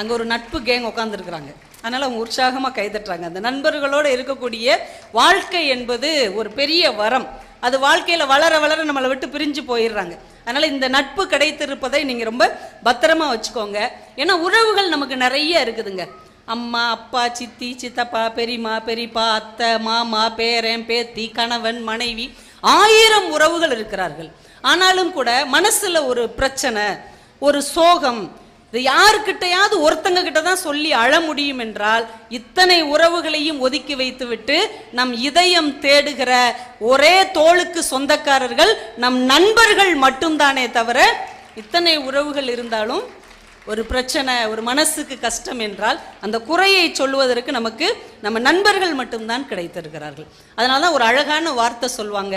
அங்கே ஒரு நட்பு கேங் உட்காந்துருக்குறாங்க அதனால் அவங்க உற்சாகமாக கைதட்டுறாங்க. அந்த நண்பர்களோடு இருக்கக்கூடிய வாழ்க்கை என்பது ஒரு பெரிய வரம். அது வாழ்க்கையில் வளர வளர நம்மளை விட்டு பிரிஞ்சு போயிடுறாங்க. அதனால் இந்த நட்பு கிடைத்திருப்பதை நீங்கள் ரொம்ப பத்திரமா வச்சுக்கோங்க. ஏன்னா உறவுகள் நமக்கு நிறைய இருக்குதுங்க. அம்மா அப்பா சித்தி சித்தப்பா பெரியம்மா பெரியப்பா அத்தை மாமா பேரன் பேத்தி கணவன் மனைவி ஆயிரம் உறவுகள் இருக்கிறார்கள். ஆனாலும் கூட மனசில் ஒரு பிரச்சனை ஒரு சோகம் இது யாருக்கிட்டையாவது ஒருத்தங்க கிட்ட தான் சொல்லி அழ முடியும் என்றால் இத்தனை உறவுகளையும் ஒதுக்கி வைத்துவிட்டு நம் இதயம் தேடுகிற ஒரே தோளுக்கு சொந்தக்காரர்கள் நம் நண்பர்கள் மட்டும்தானே தவிர இத்தனை உறவுகள் இருந்தாலும் ஒரு பிரச்சனை ஒரு மனசுக்கு கஷ்டம் என்றால் அந்த குறையை சொல்வதற்கு நமக்கு நம்ம நண்பர்கள் மட்டும்தான் கிடைத்திருக்கிறார்கள். அதனால தான் ஒரு அழகான வார்த்தை சொல்லுவாங்க.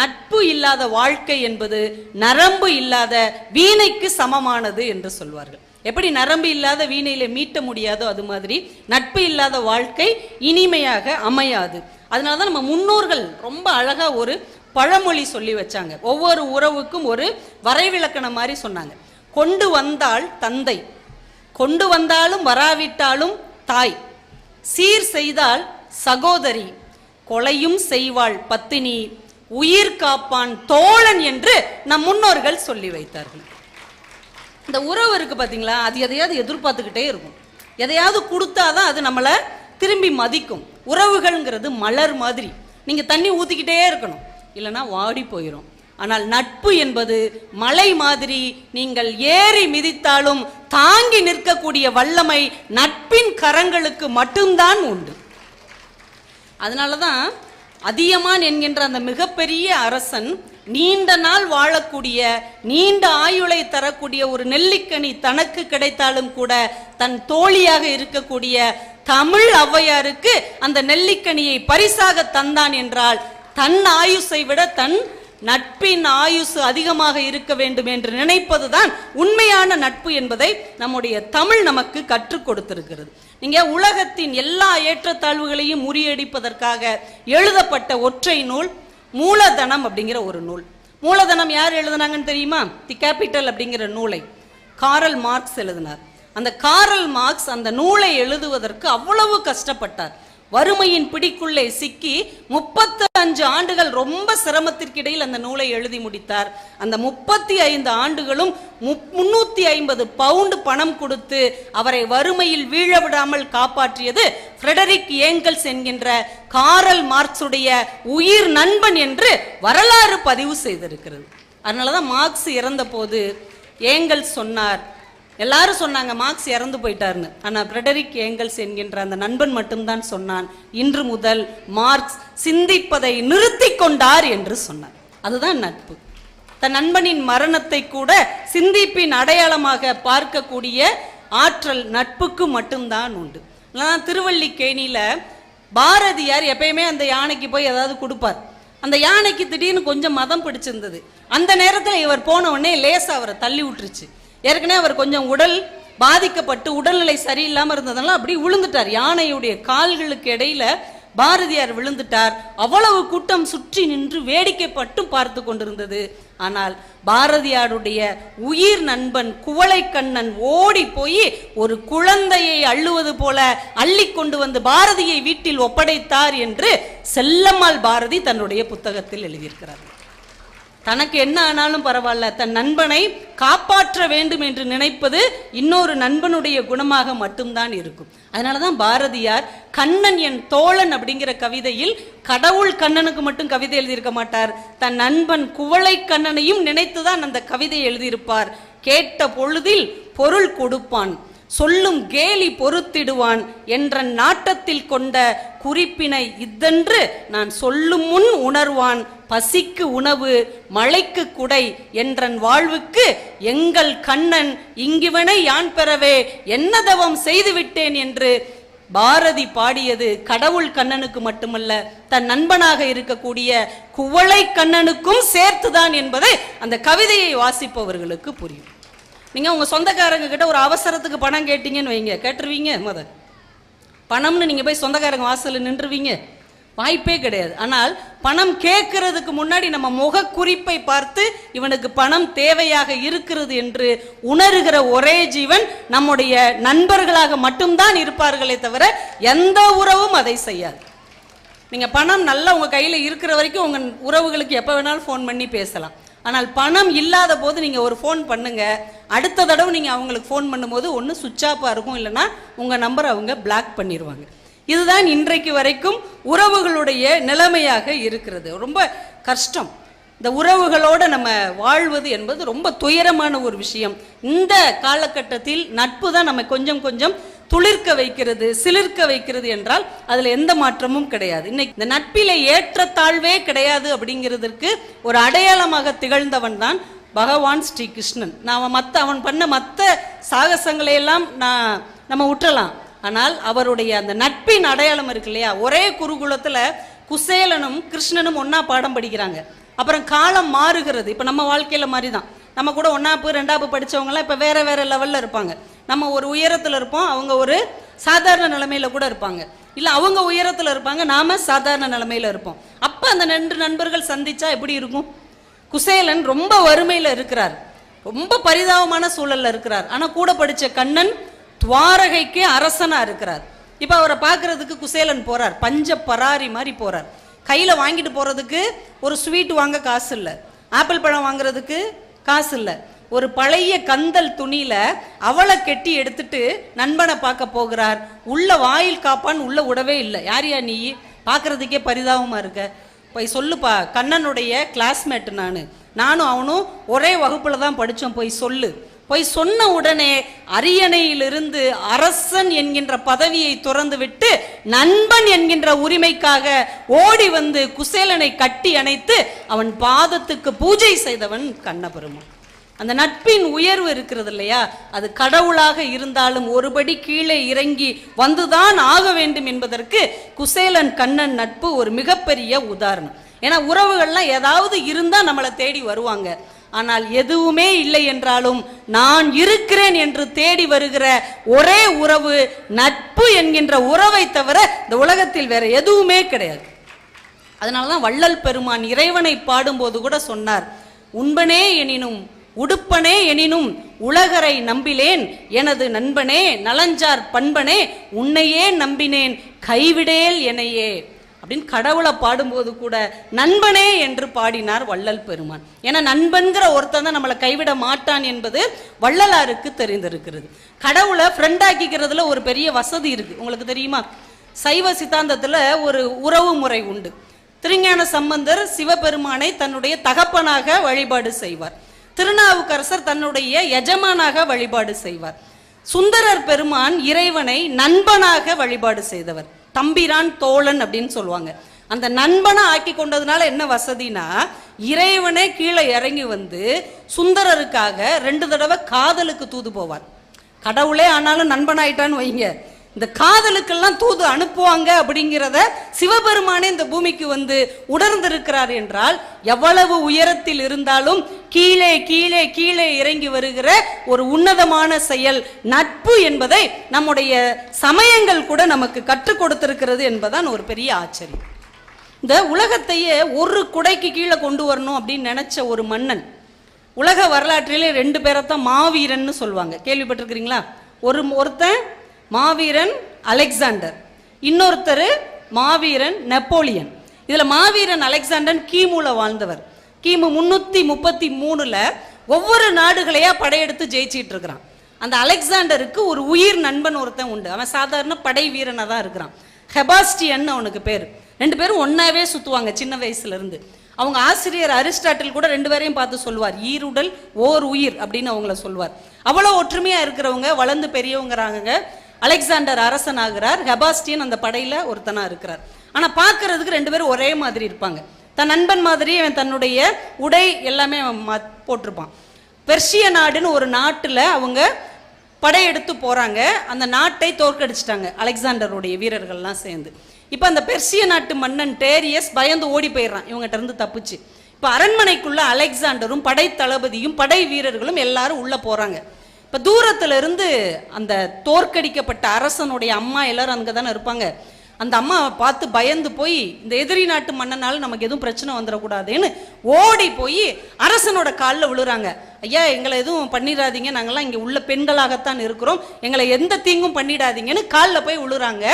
நட்பு இல்லாத வாழ்க்கை என்பது நரம்பு இல்லாத வீணைக்கு சமமானது என்று சொல்வார்கள். எப்படி நரம்பு இல்லாத வீணையில மீட்ட முடியாதோ அது மாதிரி நட்பு இல்லாத வாழ்க்கை இனிமையாக அமையாது. அதனால தான் நம்ம முன்னோர்கள் ரொம்ப அழகா ஒரு பழமொழி சொல்லி வச்சாங்க. ஒவ்வொரு உறவுக்கும் ஒரு வரைவிலக்கணம் மாதிரி சொன்னாங்க. கொண்டு வந்தால் தந்தை. கொண்டு வந்தாலும் வராவிட்டாலும் தாய். சீர் செய்தால் சகோதரி. கொலையும் செய்வாள் பத்தினி. உயிர் காப்பான் தோழன் என்று நம் முன்னோர்கள் சொல்லி வைத்தார்கள். இந்த உறவு இருக்கு பார்த்தீங்களா அது எதையாவது எதிர்பார்த்துக்கிட்டே இருக்கும். எதையாவது கொடுத்தாதான் அது நம்மளை திரும்பி மதிக்கும். உறவுகள்ங்கிறது மலர் மாதிரி. நீங்கள் தண்ணி ஊற்றிக்கிட்டே இருக்கணும். இல்லைன்னா வாடி போயிடும் ஆனால் நட்பு என்பது மலை மாதிரி நீங்கள் ஏறி மிதித்தாலும் தாங்கி நிற்கக்கூடிய வல்லமை நட்பின் கரங்களுக்கு மட்டும்தான் உண்டு. அதனால தான் அதியமான் என்கின்ற அந்த மிகப்பெரிய அரசன் நீண்ட நாள் வாழக்கூடிய நீண்ட ஆயுளை தரக்கூடிய ஒரு நெல்லிக்கனி தனக்கு கிடைத்தாலும் கூட தன் தோழியாக இருக்கக்கூடிய தமிழ் ஔவையாருக்கு அந்த நெல்லிக்கனியை பரிசாக தந்தான் என்றால் தன் ஆயுசை விட தன் நட்பின் ஆயுசு அதிகமாக இருக்க வேண்டும் என்று நினைப்பதுதான் உண்மையான நட்பு என்பதை நம்முடைய தமிழ் நமக்கு கற்றுக் கொடுத்திருக்கிறது. நீங்க உலகத்தின் எல்லா ஏற்றத்தாழ்வுகளையும் முறியடிப்பதற்காக எழுதப்பட்ட ஒற்றை நூல் மூலதனம் அப்படிங்கிற ஒரு நூல். மூலதனம் யார் எழுதுனாங்கன்னு தெரியுமா? தி கேபிட்டல் அப்படிங்கிற நூலை. காரல் மார்க்ஸ் எழுதினார். அந்த காரல் மார்க்ஸ் அந்த நூலை எழுதுவதற்கு அவ்வளவு கஷ்டப்பட்டார். வறுமையின் பிடிக்குள்ளே சிக்கி முப்பத்தி அஞ்சு ஆண்டுகள் ரொம்ப சிரமத்திற்கிடையில் அந்த நூலை எழுதி முடித்தார். அந்த முப்பத்தி ஐந்து ஆண்டுகளும் முன்னூத்தி ஐம்பது பவுண்டு பணம் கொடுத்து அவரை வறுமையில் வீழ விடாமல் காப்பாற்றியது ஃப்ரெடரிக் ஏங்கல்ஸ் என்கின்ற காரல் மார்க்ஸுடைய உயிர் நண்பன் என்று வரலாறு பதிவு செய்திருக்கிறது. அதனாலதான் மார்க்ஸ் இறந்த போது ஏங்கல்ஸ் சொன்னார் எல்லாரும் சொன்னாங்க மார்க்ஸ் இறந்து போயிட்டாருன்னு. ஆனால் பிரெடரிக் ஏங்கல்ஸ் என்கின்ற அந்த நண்பன் மட்டும்தான் சொன்னான் இன்று முதல் மார்க்ஸ் சிந்திப்பதை நிறுத்தி கொண்டார் என்று சொன்னார். அதுதான் நட்பு. தன் நண்பனின் மரணத்தை கூட சிந்திப்பின் அடையாளமாக பார்க்கக்கூடிய ஆற்றல் நட்புக்கு மட்டும்தான் உண்டு. நான் திருவள்ளிக்கேணியில் பாரதியார் எப்பயுமே அந்த யானைக்கு போய் ஏதாவது கொடுப்பார். அந்த யானைக்கு திடீர்னு கொஞ்சம் மதம் பிடிச்சிருந்தது. அந்த நேரத்தில் இவர் போன உடனே லேசாக அவரை தள்ளி விட்டுருச்சு. ஏற்கனவே அவர் கொஞ்சம் உடல் பாதிக்கப்பட்டு உடல்நிலை சரியில்லாமல் இருந்ததுனால அப்படி விழுந்துட்டார். யானையுடைய கால்களுக்கு இடையில பாரதியார் விழுந்துட்டார். அவ்வளவு கூட்டம் சுற்றி நின்று வேடிக்கைப்பட்டும் பார்த்து கொண்டிருந்தது. ஆனால் பாரதியாருடைய உயிர் நண்பன் குவளை கண்ணன் ஓடி போய் ஒரு குழந்தையை அள்ளுவது போல அள்ளி கொண்டு வந்து பாரதியை வீட்டில் ஒப்படைத்தார் என்று செல்லம்மாள் பாரதி தன்னுடைய புத்தகத்தில் எழுதியிருக்கிறார். தனக்கு என்ன ஆனாலும் பரவாயில்ல. தன் நண்பனை காப்பாற்ற வேண்டும் என்று நினைப்பது இன்னொரு நண்பனுடைய குணமாக மட்டும்தான் இருக்கும். அதனாலதான் பாரதியார் கண்ணன் என் தோழன் அப்படிங்கிற கவிதையில் கடவுள் கண்ணனுக்கு மட்டும் கவிதை எழுதியிருக்க மாட்டார். தன் நண்பன் குவளை கண்ணனையும் நினைத்துதான் அந்த கவிதை எழுதியிருப்பார். கேட்ட பொழுதில் பொருள் கொடுப்பான். சொல்லும் கேலி பொறுத்திடுவான் என்ற நாட்டத்தில் கொண்ட குறிப்பினை இதென்று நான் சொல்லும் முன் உணர்வான். பசிக்கு உணவு மழைக்கு குடை என்றன் வாழ்வுக்கு எங்கள் கண்ணன் இங்குவனை யான் பெறவே? என்ன தவம் செய்துவிட்டேன் என்று பாரதி பாடியது கடவுள் கண்ணனுக்கு மட்டுமல்ல தன் நண்பனாக இருக்கக்கூடிய குவளை கண்ணனுக்கும் சேர்த்துதான் என்பதை அந்த கவிதையை வாசிப்பவர்களுக்கு புரியும். நீங்கள் உங்கள் சொந்தக்காரங்க கிட்ட ஒரு அவசரத்துக்கு பணம் கேட்டீங்கன்னு வைங்க. கேட்டுருவீங்க மத. பணம்னு நீங்கள் போய் சொந்தக்காரங்க வாசலில் நின்றுவீங்க. வாய்ப்பே கிடையாது. ஆனால் பணம் கேட்கறதுக்கு முன்னாடி நம்ம முக குறிப்பை பார்த்து இவனுக்கு பணம் தேவையாக இருக்கிறது என்று உணர்கிற ஒரே ஜீவன் நம்முடைய நண்பர்களாக மட்டும்தான் இருப்பார்களே தவிர எந்த உறவும் அதை செய்யாது. நீங்கள் பணம் நல்லா உங்கள் கையில் இருக்கிற வரைக்கும் உங்கள் உறவுகளுக்கு எப்போ வேணாலும் ஃபோன் பண்ணி பேசலாம். ஆனால் பணம் இல்லாத போது நீங்கள் ஒரு ஃபோன் பண்ணுங்க. அடுத்த தடவை நீங்கள் அவங்களுக்கு ஃபோன் பண்ணும்போது ஒன்று சுவிட்ச் ஆஃபாக இருக்கும் இல்லைன்னா உங்கள் நம்பர் அவங்க பிளாக் பண்ணிடுவாங்க இதுதான் இன்றைக்கு வரைக்கும் உறவுகளுடைய நிலைமையாக இருக்கிறது. ரொம்ப கஷ்டம். இந்த உறவுகளோட நம்ம வாழ்வது என்பது ரொம்ப துயரமான ஒரு விஷயம். இந்த காலகட்டத்தில் நட்பு தான் நம்ம கொஞ்சம் கொஞ்சம் துளிர்க்க வைக்கிறது சிலிர்க்க வைக்கிறது என்றால் அதுல எந்த மாற்றமும் கிடையாது. இன்னைக்கு இந்த நட்பிலே ஏற்றத்தாழ்வே கிடையாது அப்படிங்கிறதுக்கு ஒரு அடையாளமாக திகழ்ந்தவன் தான் பகவான் ஸ்ரீ கிருஷ்ணன் நான் மற்ற அவன் பண்ண மற்ற சாகசங்களை எல்லாம் நான் நம்ம விட்டலாம் ஆனால் அவருடைய அந்த நட்பின் அடையாளம் இருக்கு இல்லையா? ஒரே குருகுலத்தில் குசேலனும் கிருஷ்ணனும் ஒன்றா பாடம் படிக்கிறாங்க. அப்புறம் காலம் மாறுகிறது. இப்போ நம்ம வாழ்க்கையில் மாதிரி தான் நம்ம கூட ஒன்றாப்பு ரெண்டாப்பு படிச்சவங்கலாம் இப்போ வேறு வேறு லெவலில் இருப்பாங்க. நம்ம ஒரு உயரத்தில் இருப்போம் அவங்க ஒரு சாதாரண நிலைமையில் கூட இருப்பாங்க. இல்லை அவங்க உயரத்தில் இருப்பாங்க நாம சாதாரண நிலைமையில் இருப்போம். அப்போ அந்த ரெண்டு நண்பர்கள் சந்தித்தா எப்படி இருக்கும்? குசேலன் ரொம்ப வறுமையில் இருக்கிறார். ரொம்ப பரிதாபமான சூழலில் இருக்கிறார். ஆனால் கூட படித்த கண்ணன் துவாரகைக்கு அரசனாக இருக்கிறார். இப்போ அவரை பார்க்குறதுக்கு குசேலன் போகிறார் பஞ்ச பராரி மாதிரி போகிறார் கையில் வாங்கிட்டு போகிறதுக்கு ஒரு ஸ்வீட் வாங்க காசு இல்லை. ஆப்பிள் பழம் வாங்குறதுக்கு காசு இல்லை. ஒரு பழைய கந்தல் துணியில அவளை கெட்டி எடுத்துட்டு நண்பனை பார்க்க போகிறார். உள்ள வாயில் காப்பான் உள்ள விடவே இல்லை. யாரியா நீ? பார்க்கறதுக்கே பரிதாபமா இருக்க. போய் சொல்லுப்பா கண்ணனுடைய கிளாஸ்மேட் நான். நானும் அவனும் ஒரே வகுப்புல தான் படித்தோம் போய் சொல்லு. போய் சொன்ன உடனே அரியணையிலிருந்து அரசன் என்கின்ற பதவியை துறந்துவிட்டு நண்பன் என்கின்ற உரிமைக்காக ஓடி வந்து குசேலனை கட்டி அணைத்து அவன் பாதத்துக்கு பூஜை செய்தவன் கண்ணபெருமான். அந்த நட்பின் உயர்வு இருக்கிறது இல்லையா? அது கடவுளாக இருந்தாலும் ஒருபடி கீழே இறங்கி வந்துதான் ஆக வேண்டும் என்பதற்கு குசேலன் கண்ணன் நட்பு ஒரு மிகப்பெரிய உதாரணம். ஏன்னா உறவுகள்லாம் ஏதாவது இருந்தால் நம்மளை தேடி வருவாங்க. ஆனால் எதுவுமே இல்லை என்றாலும் நான் இருக்கிறேன் என்று தேடி வருகிற ஒரே உறவு நட்பு என்கின்ற உறவை தவிர இந்த உலகத்தில் வேற எதுவுமே கிடையாது. அதனாலதான் வள்ளல் பெருமான் இறைவனை பாடும்போது கூட சொன்னார் உண்பனே எனினும் உடுப்பனே எனினும் உலகரை நம்பிலேன் எனது நண்பனே நலஞ்சார் பண்பனே உன்னையே நம்பினேன் கைவிடேல் எனையே அப்படின்னு கடவுளை பாடும்போது கூட நண்பனே என்று பாடினார் வள்ளல் பெருமான். ஏன்னா நண்பன்கிற ஒருத்தன் தான் நம்மளை கைவிட மாட்டான் என்பது வள்ளலாருக்கு தெரிந்திருக்கிறது. கடவுளை ஃப்ரெண்டாக்கிக்கிறதுல ஒரு பெரிய வசதி இருக்கு. உங்களுக்கு தெரியுமா? சைவ சித்தாந்தத்தில் ஒரு உறவு முறை உண்டு. திருஞான சம்பந்தர் சிவபெருமானை தன்னுடைய தகப்பனாக வழிபாடு செய்வார். திருநாவுக்கரசர் தன்னுடைய எஜமானாக வழிபாடு செய்வார். சுந்தரர் பெருமான் இறைவனை நண்பனாக வழிபாடு செய்தவர். தம்பிரான் தோழன் அப்படின்னு சொல்லுவாங்க. அந்த நண்பனை ஆக்கி கொண்டதுனால என்ன வசதினா இறைவனே கீழே இறங்கி வந்து சுந்தரருக்காக ரெண்டு தடவை காதலுக்கு தூது போவார். கடவுளே ஆனாலும் நண்பனாயிட்டான்னு வைங்க. இந்த காதலுக்கெல்லாம் தூது அனுப்புவாங்க அப்படிங்கிறத சிவபெருமானே இந்த பூமிக்கு வந்து உணர்ந்திருக்கிறார் என்றால் எவ்வளவு உயரத்தில் இருந்தாலும் கீழே கீழே கீழே இறங்கி வருகிற ஒரு உன்னதமான செயல் நட்பு என்பதை நம்முடைய சமயங்கள் கூட நமக்கு கற்றுக் கொடுத்திருக்கிறது என்பதான் ஒரு பெரிய ஆச்சரியம். இந்த உலகத்தையே ஒரு குடைக்கு கீழே கொண்டு வரணும் அப்படின்னு நினைச்ச ஒரு மன்னன் உலக வரலாற்றிலே ரெண்டு பேரைத்தான் மாவீரன் சொல்லுவாங்க. கேள்விப்பட்டிருக்கிறீங்களா? ஒரு ஒருத்தன் மாவீரன் அலெக்சாண்டர். இன்னொருத்தர் மாவீரன் நெப்போலியன். இதில் மாவீரன் அலெக்சாண்டர் கிமுல வாழ்ந்தவர். கிமு முந்நூற்றி முப்பத்தி மூணில் ஒவ்வொரு நாடுகளையா படையெடுத்து ஜெயிச்சிட்டு இருக்கிறான் அந்த அலெக்சாண்டருக்கு ஒரு உயிர் நண்பன் ஒருத்தன் உண்டு. அவன் சாதாரண படை வீரனாக தான் இருக்கிறான். ஹெபாஸ்டியன் அவனுக்கு பேர். ரெண்டு பேரும் ஒன்றாவே சுற்றுவாங்க சின்ன வயசுலேருந்து. அவங்க ஆசிரியர் அரிஸ்டாட்டில் கூட ரெண்டு பேரையும் பார்த்து சொல்லுவார். ஈருடல் ஓர் உயிர் அப்படின்னு அவங்கள சொல்லுவார். அவ்வளோ ஒற்றுமையாக இருக்கிறவங்க வளர்ந்து பெரியவங்கிறாங்க அலெக்சாண்டர் அரசன் ஆகிறார் ஹெபாஸ்டியன் அந்த படையில் ஒருத்தனாக இருக்கிறார். ஆனால் பார்க்கறதுக்கு ரெண்டு பேரும் ஒரே மாதிரி இருப்பாங்க. தன் நண்பன் மாதிரி அவன் தன்னுடைய உடை எல்லாமே அவன் மா- போட்டிருப்பான். பெர்ஷிய நாடுன்னு ஒரு நாட்டில் அவங்க படையெடுத்து போகிறாங்க அந்த நாட்டை தோற்கடிச்சிட்டாங்க அலெக்சாண்டருடைய வீரர்கள்லாம் சேர்ந்து. இப்போ அந்த பெர்சிய நாட்டு மன்னன் டேரியஸ் பயந்து ஓடி போயிடுறான். இவங்ககிட்ட இருந்து தப்பிச்சு. இப்போ அரண்மனைக்குள்ள அலெக்சாண்டரும் படை தளபதியும் படை வீரர்களும் எல்லாரும் உள்ளே போகிறாங்க இப்போ தூரத்துல இருந்து அந்த தோற்கடிக்கப்பட்ட அரசனுடைய அம்மா எல்லாரும் அங்கே தானே இருப்பாங்க. அந்த அம்மா பார்த்து பயந்து போய் இந்த எதிரி நாட்டு மன்னனால் நமக்கு எதுவும் பிரச்சனை வந்துடக்கூடாதுன்னு ஓடி போய் அரசனோட காலில் விழுறாங்க. ஐயா எங்களை எதுவும் பண்ணிடாதீங்க. நாங்கெல்லாம் இங்கே உள்ள பெண்களாகத்தான் இருக்கிறோம். எங்களை எந்த தீங்கும் பண்ணிடாதீங்கன்னு காலில் போய் விழுறாங்க.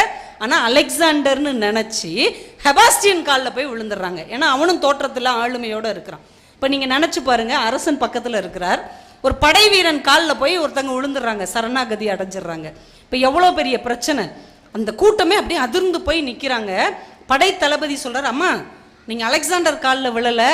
ஆனால் அலெக்சாண்டர்னு நினச்சி ஹெபாஸ்டியன் காலில் போய் விழுந்துடுறாங்க. ஏன்னா அவனும் தோற்றத்தில் ஆளுமையோடு இருக்கிறான். இப்போ நீங்கள் நினச்சி பாருங்கள் அரசன் பக்கத்தில் இருக்கிறார். ஒரு படை வீரன் காலில் போய் ஒருத்தங்க விழுந்துடுறாங்க சரணாகதி அடைஞ்சிடுறாங்க. இப்போ எவ்வளோ பெரிய பிரச்சனை? அந்த கூட்டமே அப்படியே அதிர்ந்து போய் நிற்கிறாங்க படை தளபதி சொல்கிறார் அம்மா நீங்கள் அலெக்சாண்டர் காலில் விழலை.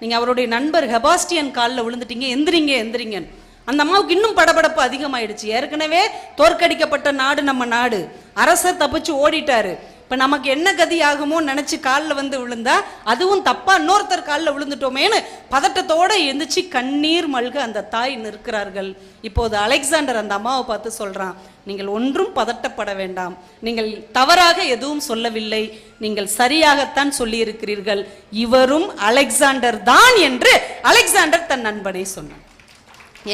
நீங்கள் அவருடைய நண்பர் ஹெபாஸ்டியன் காலில் விழுந்துட்டீங்க. எந்திரிங்க எந்திரிங்கன்னு. அந்த அம்மாவுக்கு இன்னும் படபடப்பு அதிகமாயிடுச்சு. ஏற்கனவே தோற்கடிக்கப்பட்ட நாடு நம்ம நாடு. அரசர் தப்பிச்சு ஓடிட்டாரு. இப்போ நமக்கு என்ன கதி ஆகுமோ நினச்சி காலில் வந்து விழுந்தா அதுவும் தப்பா இன்னொருத்தர் காலில் விழுந்துட்டோமேன்னு பதட்டத்தோட எந்திரிச்சு கண்ணீர் மல்க அந்த தாய் நிற்கிறார்கள். இப்போது அலெக்சாண்டர் அந்த அம்மாவை பார்த்து சொல்றான் நீங்கள் ஒன்றும் பதட்டப்பட வேண்டாம். நீங்கள் தவறாக எதுவும் சொல்லவில்லை. நீங்கள் சரியாகத்தான் சொல்லியிருக்கிறீர்கள். இவரும் அலெக்சாண்டர் தான் என்று அலெக்சாண்டர் தன் நண்பனை சொன்னான்.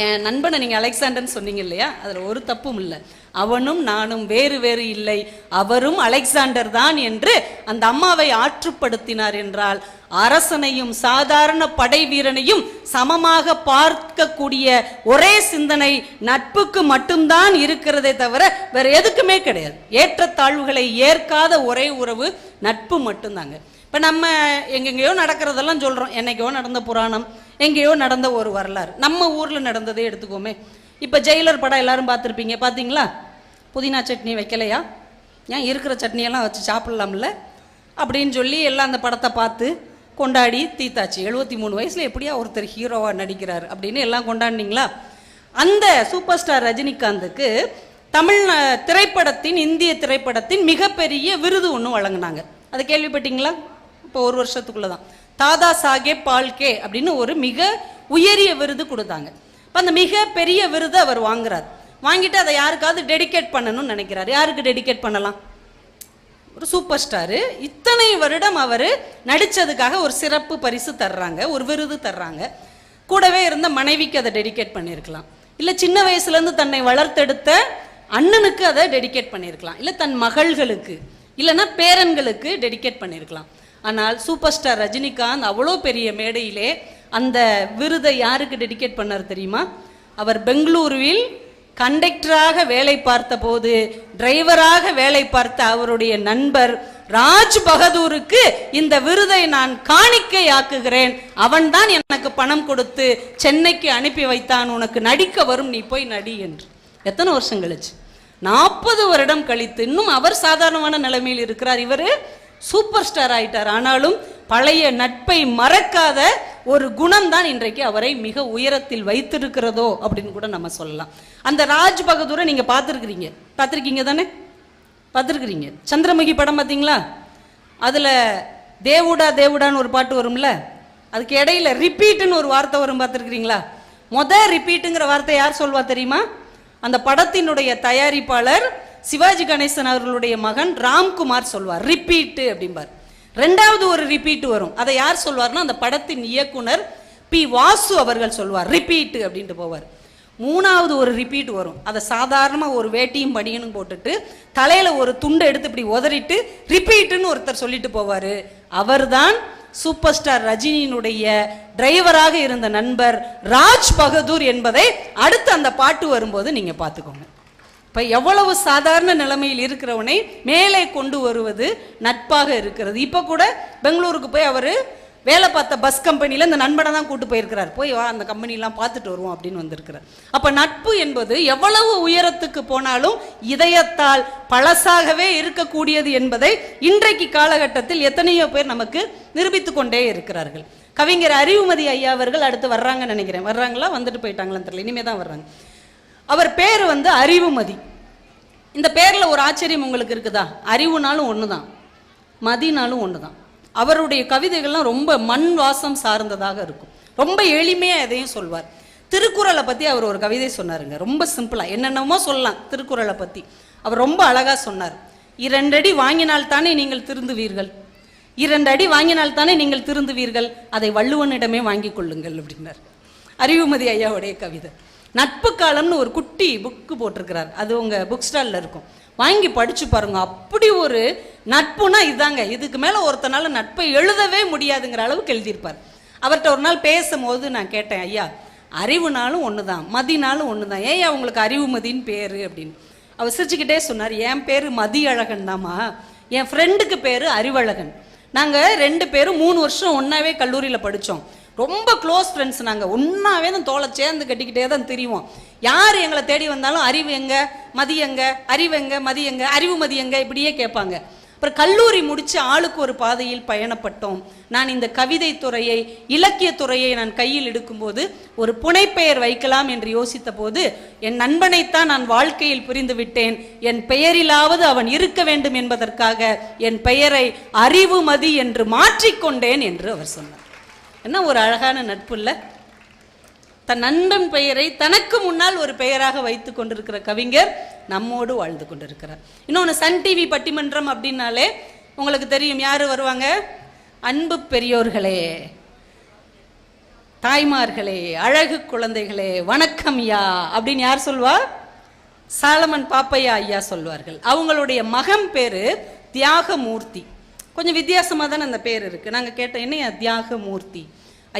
என் நண்பனை நீங்கள் அலெக்சாண்டர்னு சொன்னீங்க இல்லையா? அதில் ஒரு தப்பும் இல்லை. அவனும் நானும் வேறு வேறு இல்லை. அவரும் அலெக்சாண்டர் தான் என்று அந்த அம்மாவை ஆற்றுப்படுத்தினார் என்றால் அரசனையும் சாதாரண படை வீரனையும் சமமாக பார்க்கக்கூடிய ஒரே சிந்தனை நட்புக்கு மட்டும்தான் இருக்கிறதே தவிர வேற எதுக்குமே கிடையாது. ஏற்றத்தாழ்வுகளை ஏற்காத ஒரே உறவு நட்பு மட்டும்தாங்க. இப்போ நம்ம எங்கெங்கேயோ நடக்கிறதெல்லாம் சொல்கிறோம் என்னைக்கோ நடந்த புராணம் எங்கேயோ நடந்த ஒரு வரலாறு. நம்ம ஊரில் நடந்ததே எடுத்துக்கோமே. இப்போ ஜெயிலர் படம் எல்லாரும் பார்த்துருப்பீங்க. பார்த்தீங்களா புதினா சட்னி வைக்கலையா? ஏன் இருக்கிற சட்னியெல்லாம் வச்சு சாப்பிட்லாம்ல? அப்படின்னு சொல்லி எல்லாம் அந்த படத்தை பார்த்து கொண்டாடி தீத்தாச்சு எழுபத்தி மூணு வயசில் எப்படியா ஒருத்தர் ஹீரோவாக நடிக்கிறார் அப்படின்னு எல்லாம் கொண்டாடினீங்களா? அந்த சூப்பர் ஸ்டார் ரஜினிகாந்துக்கு தமிழ் திரைப்படத்தின் இந்திய திரைப்படத்தின் மிகப்பெரிய விருது ஒன்று வழங்கினாங்க. அதை கேள்விப்பட்டீங்களா? இப்போ ஒரு வருஷத்துக்குள்ள தான் தாதா சாஹேப் பால்கே அப்படின்னு ஒரு மிக உயரிய விருது கொடுத்தாங்க. இப்போ அந்த மிக பெரிய விருதை அவர் வாங்குறார். வாங்கிட்டு அதை யாருக்காவது டெடிகேட் பண்ணணும்னு நினைக்கிறார். யாருக்கு டெடிகேட் பண்ணலாம்? ஒரு சூப்பர் ஸ்டாரு இத்தனை வருடம் அவர் நடித்ததுக்காக ஒரு சிறப்பு பரிசு தர்றாங்க ஒரு விருது தர்றாங்க. கூடவே இருந்த மனைவிக்கு அதை டெடிகேட் பண்ணியிருக்கலாம் இல்லை சின்ன வயசுலேருந்து தன்னை வளர்த்தெடுத்த அண்ணனுக்கு அதை டெடிகேட் பண்ணியிருக்கலாம் இல்லை தன் மகள்களுக்கு இல்லைன்னா பேரன்களுக்கு டெடிகேட் பண்ணியிருக்கலாம் ஆனால் சூப்பர் ஸ்டார் ரஜினிகாந்த் அவ்வளோ பெரிய மேடையிலே அந்த விருதை யாருக்கு டெடிகேட் பண்ணார் தெரியுமா? அவர் பெங்களூருவில் கண்டக்டராக வேலை பார்த்தபோது டிரைவராக வேலை பார்த்த அவருடைய நண்பர் ராஜ் பகதூருக்கு இந்த விருதை நான் காணிக்கையாக்குகிறேன். அவன்தான் எனக்கு பணம் கொடுத்து சென்னைக்கு அனுப்பி வைத்தான். உனக்கு நடிக்க வரும் நீ போய் நடி என்று. எத்தனை வருஷம் கழிச்சு? நாற்பது வருடம் கழித்து. இன்னும் அவர் சாதாரணமான நிலைமையில் இருக்கிறார். இவர் சூப்பர் ஸ்டார் ஆயிட்டார். ஆனாலும் பழைய நட்பை மறக்காத ஒரு குணம் தான் இன்றைக்கு அவரை மிக உயரத்தில் வைத்திருக்கிறதோ அப்படின்னு கூட நம்ம சொல்லலாம். அந்த ராஜ் பகதூரை நீங்க பார்த்துருக்கிறீங்க. பார்த்துருக்கீங்க தானே? பார்த்துருக்குறீங்க. சந்திரமுகி படம் பார்த்தீங்களா? அதில் தேவுடா தேவுடான்னு ஒரு பாட்டு வரும்ல? அதுக்கு இடையில ரிப்பீட்டுன்னு ஒரு வார்த்தை வரும் பார்த்துருக்குறீங்களா? மொத ரிப்பீட்டுங்கிற வார்த்தை யார் சொல்வா தெரியுமா? அந்த படத்தினுடைய தயாரிப்பாளர் சிவாஜி கணேசன் அவர்களுடைய மகன் ராம்குமார் சொல்வார். ரிப்பீட்டு அப்படிம்பார். ரெண்டாவது ஒரு ரிப்பீட் வரும். அதை யார் சொல்வார்னா அந்த படத்தின் இயக்குனர் பி. வாசு அவர்கள் சொல்வார். ரிப்பீட்டு அப்படின்ட்டு போவார். மூணாவது ஒரு ரிப்பீட் வரும். அதை சாதாரணமாக ஒரு வேட்டியும் பனியனும் போட்டுட்டு தலையில் ஒரு துண்டை எடுத்து இப்படி உதறிட்டு ரிப்பீட்டுன்னு ஒருத்தர் சொல்லிட்டு போவார். அவர்தான் சூப்பர் ஸ்டார் ரஜினியினுடைய டிரைவராக இருந்த நண்பர் ராஜ் பகதூர் என்பதை அடுத்து அந்த பாட்டு வரும்போது நீங்கள் பார்த்துக்கோங்க. இப்போ எவ்வளவு சாதாரண நிலைமையில் இருக்கிறவனை மேலே கொண்டு வருவது நட்பாக இருக்கிறது. இப்போ கூட பெங்களூருக்கு போய் அவர் வேலை பார்த்த பஸ் கம்பெனியில் இந்த நண்பனை தான் கூட்டு போயிருக்கிறார். போய் வா அந்த கம்பெனிலாம் பார்த்துட்டு வருவோம் அப்படின்னு வந்திருக்கிறார். அப்போ நட்பு என்பது எவ்வளவு உயரத்துக்கு போனாலும் இதயத்தால் பழசாகவே இருக்கக்கூடியது என்பதை இன்றைக்கு காலகட்டத்தில் எத்தனையோ பேர் நமக்கு நிரூபித்து கொண்டே இருக்கிறார்கள். கவிஞர் அறிவுமதி ஐயா அவர்கள் அடுத்து வர்றாங்கன்னு நினைக்கிறேன். வர்றாங்களா? வந்துட்டு போயிட்டாங்களான்னு தெரியல. இனிமே தான் வர்றாங்க. அவர் பேர் வந்து அறிவுமதி. இந்த பேரில் ஒரு ஆச்சரியம் உங்களுக்கு இருக்குதா? அறிவுனாலும் ஒன்று தான் மதினாலும் ஒன்று தான் அவருடைய கவிதைகள்லாம் ரொம்ப மண் வாசம் சார்ந்ததாக இருக்கும். ரொம்ப எளிமையாக எதையும் சொல்வார். திருக்குறளை பற்றி அவர் ஒரு கவிதை சொன்னாருங்க. ரொம்ப சிம்பிளாக என்னென்னமோ சொல்லலாம் திருக்குறளை பற்றி அவர் ரொம்ப அழகாக சொன்னார். இரண்டடி வாங்கினால் தானே நீங்கள் திருந்துவீர்கள்? இரண்டு அடி வாங்கினால் தானே நீங்கள் திருந்துவீர்கள்? அதை வள்ளுவனிடமே வாங்கிக் கொள்ளுங்கள் அப்படின்னார். அறிவுமதி ஐயாவுடைய கவிதை. நட்பு காலம்னு ஒரு குட்டி புக்கு போட்டிருக்கிறார். அது உங்கள் புக் ஸ்டாலில் இருக்கும். வாங்கி படித்து பாருங்க. அப்படி ஒரு நட்புனா இதாங்க. இதுக்கு மேலே ஒருத்தனால நட்பை எழுதவே முடியாதுங்கிற அளவுக்கு எழுதியிருப்பார். அவர்கிட்ட ஒரு நாள் பேசும்போது நான் கேட்டேன் ஐயா அறிவுனாலும் ஒன்று தான் மதினாலும் ஒன்று தான் ஏன் அவங்களுக்கு அறிவு மதின்னு பேர்? அப்படின்னு. அவர் சிரிச்சுக்கிட்டே சொன்னார் என் பேர் மதி அழகன் தாம்மா. என் ஃப்ரெண்டுக்கு பேர் அறிவழகன். நாங்கள் ரெண்டு பேரும் மூணு வருஷம் ஒன்றாவே கல்லூரியில் படித்தோம் ரொம்ப க்ளோஸ் ஃப்ரெண்ட்ஸ் நாங்கள் ஒன்றாவே தான் தோலை சேர்ந்து கட்டிக்கிட்டே தான் தெரியும் யார் எங்களை தேடி வந்தாலும் அறிவு எங்க மதி எங்க அறிவு எங்க மதி எங்க அறிவு மதி எங்க இப்படியே கேட்பாங்க. அப்புறம் கல்லூரி முடிச்சு ஆளுக்கு ஒரு பாதையில் பயணப்பட்டோம். நான் இந்த கவிதை துறையை இலக்கிய துறையை நான் கையில் எடுக்கும்போது ஒரு புனைப்பெயர் வைக்கலாம் என்று யோசித்த போது என் நண்பனைத்தான் நான் வாழ்க்கையில் புரிந்து விட்டேன். என் பெயரிலாவது அவன் இருக்க வேண்டும் என்பதற்காக என் பெயரை அறிவுமதி என்று மாற்றிக்கொண்டேன் என்று அவர் சொன்னார். என்ன ஒரு அழகான நட்பு இல்லை? தன் நண்பன் பெயரை தனக்கு முன்னால் ஒரு பெயராக வைத்து கொண்டிருக்கிற கவிஞர் நம்மோடு வாழ்ந்து கொண்டிருக்கிறார். இன்னொன்று சன் டிவி பட்டிமன்றம் அப்படின்னாலே உங்களுக்கு தெரியும் யார் வருவாங்க? அன்பு பெரியோர்களே தாய்மார்களே அழகு குழந்தைகளே வணக்கம் யா அப்படின்னு யார் சொல்வா? சாலமன் பாப்பையா ஐயா சொல்வார்கள். அவங்களுடைய மகன் பேரு தியாகமூர்த்தி. கொஞ்சம் வித்தியாசமாக தானே அந்த பேர் இருக்குது நாங்கள் கேட்டோம் தியாக மூர்த்தி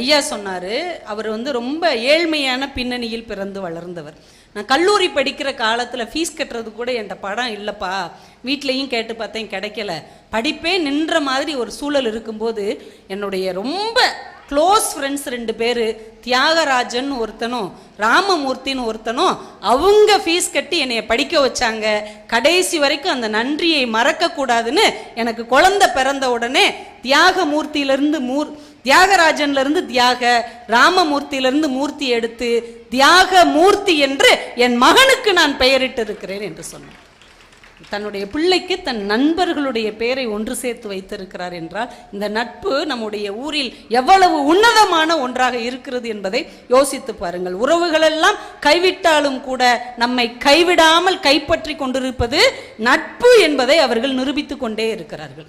ஐயா சொன்னார் அவர் வந்து ரொம்ப ஏழ்மையான பின்னணியில் பிறந்து வளர்ந்தவர். நான் கல்லூரி படிக்கிற காலத்தில் ஃபீஸ் கட்டுறது கூட என்கிட்ட படம் இல்லைப்பா. வீட்லேயும் கேட்டு பார்த்தேன் கிடைக்கல. படிப்பே நின்ற மாதிரி ஒரு சூழல் இருக்கும்போது என்னுடைய ரொம்ப க்ளோஸ் ஃப்ரெண்ட்ஸ் ரெண்டு பேர் தியாகராஜன் ஒருத்தனும் ராமமூர்த்தின்னு ஒருத்தனும் அவங்க ஃபீஸ் கட்டி என்னைய படிக்க வச்சாங்க. கடைசி வரைக்கும் அந்த நன்றியை மறக்கக்கூடாதுன்னு எனக்கு குழந்தை பிறந்த உடனே தியாகமூர்த்தியிலிருந்து மூர் தியாகராஜன்லேருந்து தியாக ராமமூர்த்தியிலிருந்து மூர்த்தி எடுத்து தியாக மூர்த்தி என்று என் மகனுக்கு நான் பெயரிட்டு இருக்கிறேன் என்று சொன்னேன் தன்னுடைய பிள்ளைக்கு தன் நண்பர்களுடைய பெயரை ஒன்று சேர்த்து வைத்திருக்கிறார் என்றால் இந்த நட்பு நம்முடைய ஊரில் எவ்வளவு உன்னதமான ஒன்றாக இருக்கிறது என்பதை யோசித்து பாருங்கள். உறவுகளெல்லாம் கைவிட்டாலும் கூட நம்மை கைவிடாமல் கைப்பற்றி கொண்டிருப்பது நட்பு என்பதை அவர்கள் நிரூபித்துக் கொண்டே இருக்கிறார்கள்.